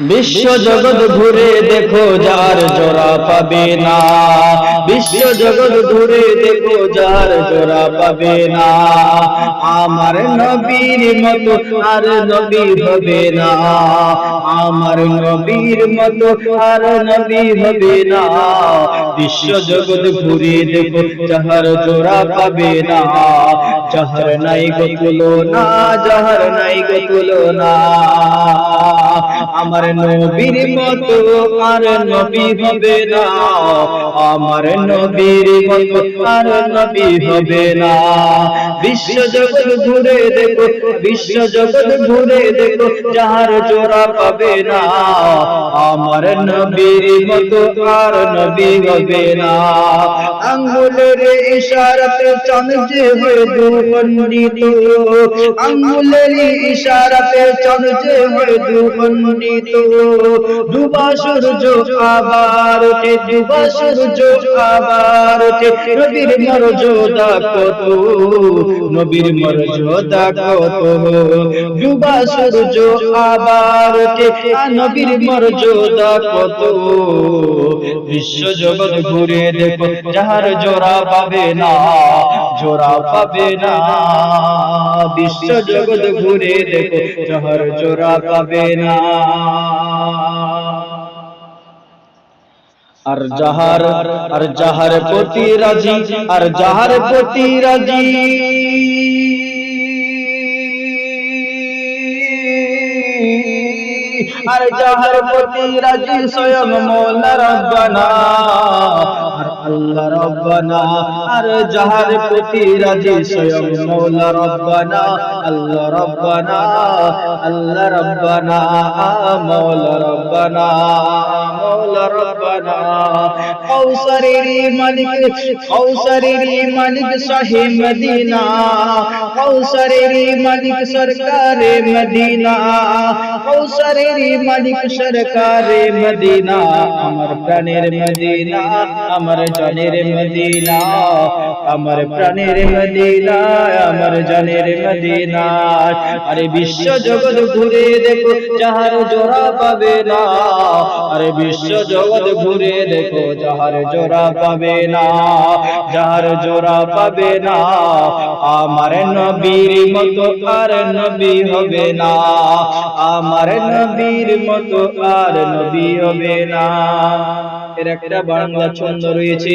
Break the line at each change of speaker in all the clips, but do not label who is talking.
বিশ্ব জগৎ ঘুরে দেখো যার জোড়া পাবে না। বিশ্ব জগৎ ঘুরে দেখো যার জোড়া পাবে না। আমার নবীর মতো আর নবী হবে না। আমার নবীর মতো আর নবী হবে না। বিশ্ব জগৎ ঘুরে দেখো যাহার জোড়া পাবে না। যাহার নাই গো তুলনা, যাহার নাই গো তুলনা। আমার নবীর মতো আর নবী হবে না। আমার নবীর মতো আর নবী হবে না। বিশ্ব জগৎ ঘুরে দেখো, বিশ্ব জগৎ ঘুরে দেখো, যাহার জোড়া পাবে না। আমার নবীর মতো আর নবী হবে না। আঙ্গুলের ইশারাতে চাঁদ যে হয়ে দুখণ্ডিত আঙ্গুলের ইশারাতে চাঁদ যে হয়ে দুখণ্ডিত ডুবা সূর্য আবার ওঠে ডুবা সূর্য আবার ওঠে। নবীর মর্যাদা কত? নবীর মর্যাদা কত? ডুবা সূর্য আবার ওঠে নবীর মর্যাদা কত? বিশ্ব জগৎ ঘুরে দেখো, যাহার জোড়া পাবে না, জোড়া পাবে না। বিশ্ব জগৎ ঘুরে দেখো যাহার জোড়া পাবে না। আর যাহার আর যাহার প্রতি রাজি, আর যাহার প্রতি রাজি। আর যাহার প্রতি রাজি স্বয়ং মৌলা রব্বানা। আর আল্লাহ রব্বানা, আর যাহার প্রতি রাজি স্বয়ং মৌলা রব্বানা, আল্লাহ রব্বানা আল্লাহ রব্বানা, মৌলা রব্বানা মৌলা রব্বানা। কৌসরের মালিক কৌসরের মালিক শাহে মদিনা কৌসরের মালিক সরকারে মদিনা কৌসরের মালিক সরকারে মদিনা। আমার প্রাণের মদিনা, আমার জানের মদিনা, আমার প্রাণের মদিনা, আমার জানের মদিনা। আরে বিশ্ব জগৎ ঘুরে দেখো, যাহার জোড়া পাবে না। আরে বিশ্ব জগৎ ঘুরে দেখো, যাহার জোড়া পাবে না। যাহার জোড়া পাবে না, আমার নবীর মতো আর নবী হবে না। আমার নবীর মতো আর নবী হবে না। এর একটা বাংলা ছন্দ রয়েছে।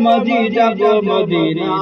মাঝি যাব মদিনা